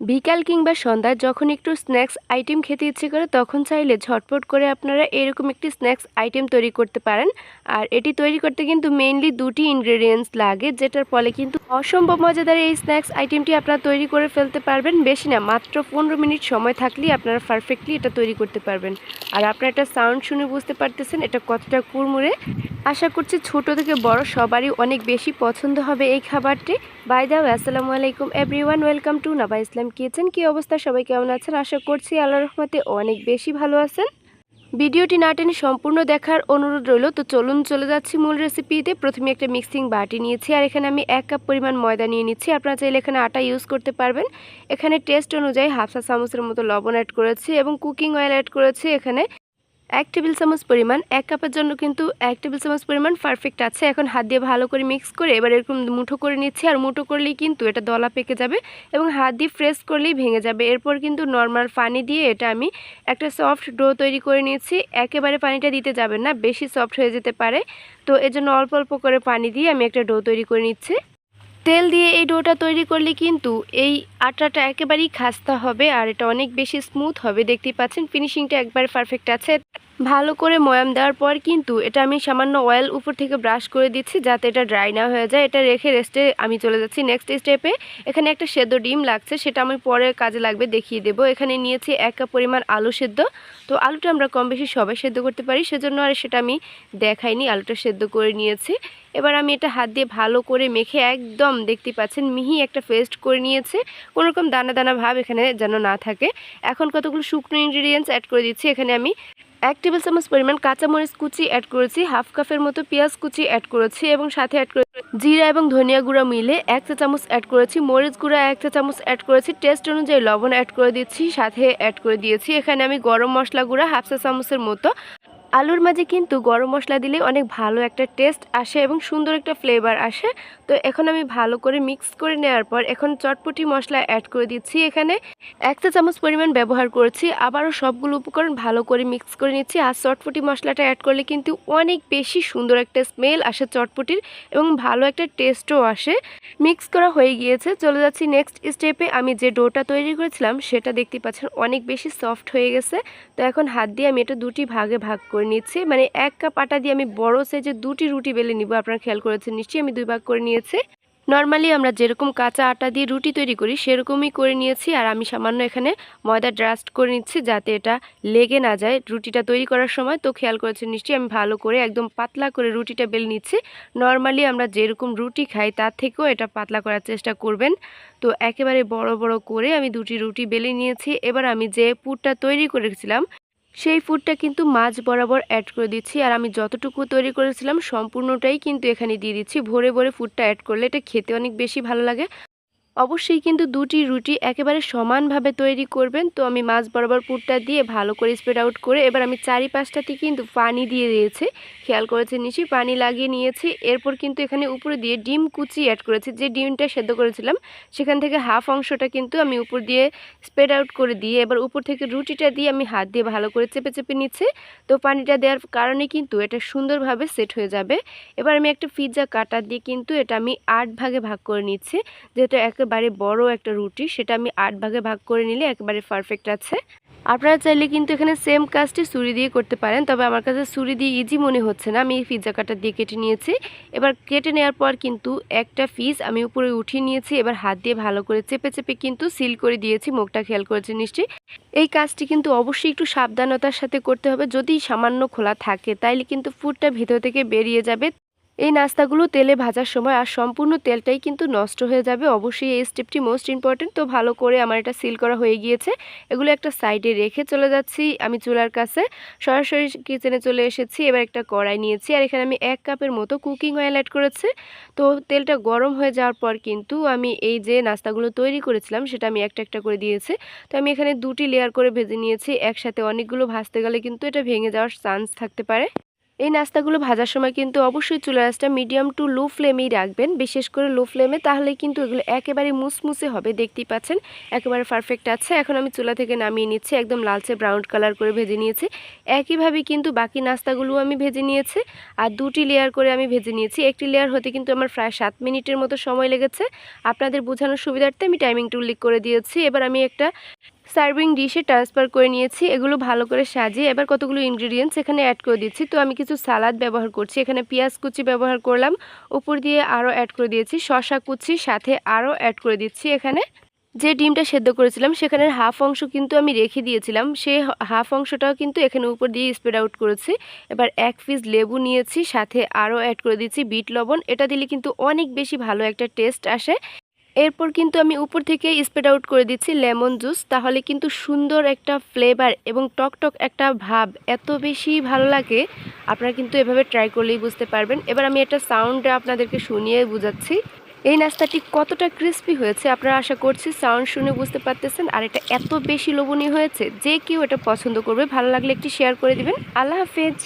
বিকাল কিংবা সন্ধ্যায় যখন একটু স্ন্যাক্স আইটেম খেতে ইচ্ছে করে, তখন চাইলে ঝটপট করে আপনারা এরকম একটি স্ন্যাক্স আইটেম তৈরি করতে পারেন। আর এটি তৈরি করতে কিন্তু মেইনলি দুটি ইনগ্রেডিয়েন্টস লাগে, যেটার ফলে কিন্তু অসম্ভব মজাদার এই স্ন্যাক্স আইটেমটি আপনারা তৈরি করে ফেলতে পারবেন। বেশি না, মাত্র পনেরো মিনিট সময় থাকলেই আপনারা পারফেক্টলি এটা তৈরি করতে পারবেন। আর আপনারা একটা সাউন্ড শুনে বুঝতে পারতেছেন এটা কতটা কুড়মুড়ে। আশা করছি ছোট থেকে বড় সবারই অনেক বেশি পছন্দ হবে এই খাবারটি। বাই দাও আসসালামু আলাইকুম everyone welcome to Naba Islam kitchen কী অবস্থা? সবাই কেমন আছেন? আশা করছি আল্লাহ রহমতে অনেক বেশি ভালো আছেন। ভিডিওটি না টেনে সম্পূর্ণ দেখার অনুরোধ রইল, তো চলুন চলে যাচ্ছি মূল রেসিপিতে প্রথমে একটা মিক্সিং বাটি নিয়েছি, আর এখানে আমি এক কাপ পরিমাণ ময়দা নিয়ে নিচ্ছি। আপনারা চাইলে এখানে আটা ইউজ করতে পারবেন। এখানে টেস্ট অনুযায়ী হাফসা চামচের মতো লবণ অ্যাড করেছি এবং কুকিং অয়েল অ্যাড করেছি এখানে। এক টেবিল চামচ পরিমাণ, এক কাপের জন্য কিন্তু এক টেবিল চামচ পরিমাণ পারফেক্ট আছে। এখন হাত দিয়ে ভালো করে মিক্স করে এবার এরকম মুঠো করে নিচ্ছি আর মুঠো করলেই কিন্তু এটা দলা পেকে যাবে এবং হাত দিয়ে ফ্রেশ করলেই ভেঙে যাবে। এরপর কিন্তু নর্মাল পানি দিয়ে এটা আমি একটা সফট ডো তৈরি করে নিয়েছি একেবারে পানিটা দিতে যাবেন না, বেশি সফট হয়ে যেতে পারে। তো এর জন্য অল্প অল্প করে পানি দিয়ে আমি একটা ডো তৈরি করে নিচ্ছি। তেল দিয়ে এই ডোটা তৈরি করলে কিন্তু এই আটাটা একেবারেই খাস্তা হবে আর এটা অনেক বেশি স্মুথ হবে। দেখতেই পাচ্ছেন ফিনিশিংটা একবার পারফেক্ট আছে। ভালো করে ময়াম দেওয়ার পর কিন্তু এটা আমি সামান্য অয়েল উপর থেকে ব্রাশ করে দিচ্ছি যাতে এটা ড্রাই না হয়ে যায়। এটা রেখে রেস্টে আমি চলে যাচ্ছি। নেক্সট স্টেপে এখানে একটা সেদ্ধ ডিম লাগছে, সেটা আমি পরে কাজে লাগবে দেখিয়ে দেবো। এখানে নিয়েছি এক কাপ পরিমাণ আলু সেদ্ধ। তো আলুটা আমরা কম বেশি সবাই সেদ্ধ করতে পারি, সেজন্য আর সেটা আমি দেখাইনি, আলুটা সেদ্ধ করে নিয়েছি। এবার আমি এটা হাত দিয়ে ভালো করে মেখে একদম দেখতে পাচ্ছেন মিহি একটা পেস্ট করে নিয়েছে। কোনোরকম দানা দানা ভাব এখানে যেন না থাকে। এখন কতগুলো শুকনো ইনগ্রিডিয়েন্টস অ্যাড করে দিচ্ছি, এখানে আমি এক টেবিল চামচ পরিমাণ কাঁচামরিচ কুচি অ্যাড করেছি হাফ কাপের মতো পেঁয়াজ কুচি অ্যাড করেছি এবং সাথে অ্যাড করে জিরা এবং ধনিয়া গুঁড়া মিলে এক চা চামচ অ্যাড করেছি, মরিচ গুঁড়া এক চা চামচ অ্যাড করেছি টেস্ট অনুযায়ী লবণ অ্যাড করে দিচ্ছি, সাথে অ্যাড করে দিয়েছি। এখানে আমি গরম মশলা গুঁড়া হাফ চা চামচের মতো আলুর মাঝে কিন্তু গরম মশলা দিলে অনেক ভালো একটা টেস্ট আসে এবং সুন্দর একটা ফ্লেভার আসে। তো এখন আমি ভালো করে মিক্স করে নেওয়ার পর এখন চটপটি মশলা অ্যাড করে দিচ্ছি এখানে। এক চা চামচ পরিমাণ ব্যবহার করেছি, আবারও সবগুলো উপকরণ ভালো করে মিক্স করে নিচ্ছি আর চটপটি মশলাটা অ্যাড করলে কিন্তু অনেক বেশি সুন্দর একটা স্মেল আসে চটপটির এবং ভালো একটা টেস্টও আসে। মিক্স করা হয়ে গিয়েছে, চলে যাচ্ছি নেক্সট স্টেপে আমি যে ডোটা তৈরি করেছিলাম, সেটা দেখতে পাচ্ছেন অনেক বেশি সফট হয়ে গেছে। তো এখন হাত দিয়ে আমি এটা দুটি ভাগে ভাগ করে নিচ্ছি। মানে এক কাপ আটা দিয়ে আমি বড় সাইজে দুটি রুটি বেলে নিব, আপনারা খেয়াল করেছেন, নিশ্চয়ই আমি দুই ভাগ করে নিয়েছি। নর্মালি আমরা যেরকম কাঁচা আটা দিয়ে রুটি তৈরি করি, সেরকমই করে নিয়েছি, আর আমি সামান্য এখানে ময়দা ড্রাস্ট করে নিচ্ছি যাতে এটা লেগে না যায় রুটিটা তৈরি করার সময়। তো খেয়াল করেছেন, নিশ্চয়ই আমি ভালো করে একদম পাতলা করে রুটিটা বেলে নিচ্ছি। নর্মালি আমরা যেরকম রুটি খাই, তার থেকেও এটা পাতলা করার চেষ্টা করবেন। তো একেবারে বড় বড় করে আমি দুটি রুটি বেলে নিয়েছি। এবার আমি যে পুরটা তৈরি করেছিলাম সেই ফুডটা কিন্তু মাছ বরাবর অ্যাড করে দিচ্ছি। আর আমি যতটুকু তৈরি করেছিলাম, সম্পূর্ণটাই কিন্তু এখানে দিয়ে দিচ্ছি। ভরে ভরে ফুডটা অ্যাড করলে এটা খেতে অনেক বেশি ভালো লাগে। অবশ্যই কিন্তু দুটি রুটি একেবারে সমানভাবে তৈরি করবেন। তো আমি মাছ বরাবর পুরটা দিয়ে ভালো করে স্প্রেড আউট করে এবার আমি চারি পাঁচটাতে কিন্তু পানি দিয়ে দিয়েছি। খেয়াল করেছে নিশ্চয়ই? পানি লাগিয়ে নিয়েছি। এরপর কিন্তু এখানে উপরে দিয়ে ডিম কুচি অ্যাড করেছি। যে ডিমটা সেদ্ধ করেছিলাম, সেখান থেকে হাফ অংশটা কিন্তু আমি উপর দিয়ে স্প্রেড আউট করে দিয়ে এবার উপর থেকে রুটিটা দিয়ে আমি হাত দিয়ে ভালো করে চেপে চেপে নিচ্ছে। তো পানিটা দেওয়ার কারণে কিন্তু এটা সুন্দরভাবে সেট হয়ে যাবে। এবার আমি একটা পিৎজা কাটা দিয়ে কিন্তু এটা আমি আট ভাগে ভাগ করে নিচ্ছি। যেহেতু একেবারে বড় একটা রুটি, সেটা আমি আট ভাগে ভাগ করে নিলে একেবারে পারফেক্ট আছে। আপনারা চাইলে কিন্তু এখানে সেম কাজটি ছুরি দিয়ে করতে পারেন, তবে আমার কাছে ছুরি দিয়ে ইজি মনে হচ্ছে না, আমি এই পিৎজা কাটার দিয়ে কেটে নিয়েছি। এবার কেটে নেওয়ার পর কিন্তু একটা পিস আমি উপরে উঠিয়ে নিয়েছি, এবার হাত দিয়ে ভালো করে চেপে চেপে কিন্তু সিল করে দিয়েছি, মুখটা খেয়াল করেছে নিশ্চয়ই। এই কাজটি কিন্তু অবশ্যই একটু সাবধানতার সাথে করতে হবে, যদি সামান্য খোলা থাকে, তাইলে কিন্তু ফুডটা ভিতর থেকে বেরিয়ে যাবে। এই নাস্তাগুলো তেলে ভাজার সময় আর সম্পূর্ণ তেলটাই কিন্তু নষ্ট হয়ে যাবে। অবশ্যই এই স্টেপটি মোস্ট ইম্পর্টেন্ট তো ভালো করে আমার এটা সিল করা হয়ে গিয়েছে। এগুলো একটা সাইডে রেখে চলে যাচ্ছি আমি চুলার কাছে। সরাসরি কিচেনে চলে এসেছি, এবার একটা কড়াই নিয়েছি। আর এখানে আমি এক কাপের মতো কুকিং অয়েল অ্যাড করেছি। তো তেলটা গরম হয়ে যাওয়ার পর কিন্তু আমি এই যে নাস্তাগুলো তৈরি করেছিলাম, সেটা আমি একটা একটা করে দিয়েছি। তো আমি এখানে দুটি লেয়ার করে ভেজে নিয়েছি। একসাথে অনেকগুলো ভাজতে গেলে কিন্তু এটা ভেঙে যাওয়ার চান্স থাকতে পারে। এই নাস্তাগুলো ভাজার সময় কিন্তু অবশ্যই চুলা আঁচটা মিডিয়াম টু লো ফ্লেমেই রাখবেন। বিশেষ করে লো ফ্লেমে তাহলে কিন্তু এগুলো একেবারে মুসমুসে হবে, দেখতেই পাচ্ছেন। একেবারে পারফেক্ট আছে। এখন আমি চুলা থেকে নামিয়ে নিচ্ছি, একদম লালচে ব্রাউন কালার করে ভেজে নিয়েছি। একইভাবে কিন্তু বাকি নাস্তাগুলো আমি ভেজে নিয়েছি আর দুটি লেয়ার করে আমি ভেজে নিয়েছি। একটি লেয়ার হতে কিন্তু আমার প্রায় সাত মিনিটের মতো সময় লেগেছে। আপনাদের বোঝানোর সুবিধার্থে আমি টাইমিংটা উল্লেখ করে দিয়েছি। এবার আমি একটা সার্ভিং ডিশে ট্রান্সফার করে নিয়েছি, এগুলো ভালো করে সাজিয়ে। এবার কতগুলো ইনগ্রিডিয়েন্টস এখানে অ্যাড করে দিচ্ছি। তো আমি কিছু সালাদ ব্যবহার করছি। এখানে পেঁয়াজ কুচি ব্যবহার করলাম। উপর দিয়ে আরও অ্যাড করে দিয়েছি। শশা কুচি সাথে আরও অ্যাড করে দিচ্ছি এখানে। যে ডিমটা সেদ্ধ করেছিলাম সেখানের হাফ অংশ কিন্তু আমি রেখে দিয়েছিলাম। সেই হাফ অংশটাও কিন্তু এখানে উপর দিয়ে স্প্রেড আউট করেছি। এবার এক পিস লেবু নিয়েছি, সাথে আরও অ্যাড করে দিচ্ছি বিট লবণ। এটা দিলে কিন্তু অনেক বেশি ভালো একটা টেস্ট আসে। এরপর কিন্তু আমি উপর থেকে স্প্রেড আউট করে দিচ্ছি লেমন জুস তাহলে কিন্তু সুন্দর একটা ফ্লেভার এবং টকটক একটা ভাব এত বেশি ভালো লাগে। আপনারা কিন্তু এভাবে ট্রাই করলেই বুঝতে পারবেন। এবার আমি একটা সাউন্ড আপনাদেরকে শুনিয়ে বুঝাচ্ছি। এই নাস্তাটি কতটা ক্রিস্পি হয়েছে আপনারা আশা করছি সাউন্ড শুনে বুঝতে পারতেছেন। আর এটা এত বেশি লোভনীয় হয়েছে যে কেউ এটা পছন্দ করবে। ভালো লাগলে একটি শেয়ার করে দিবেন। আল্লাহ হাফেজ।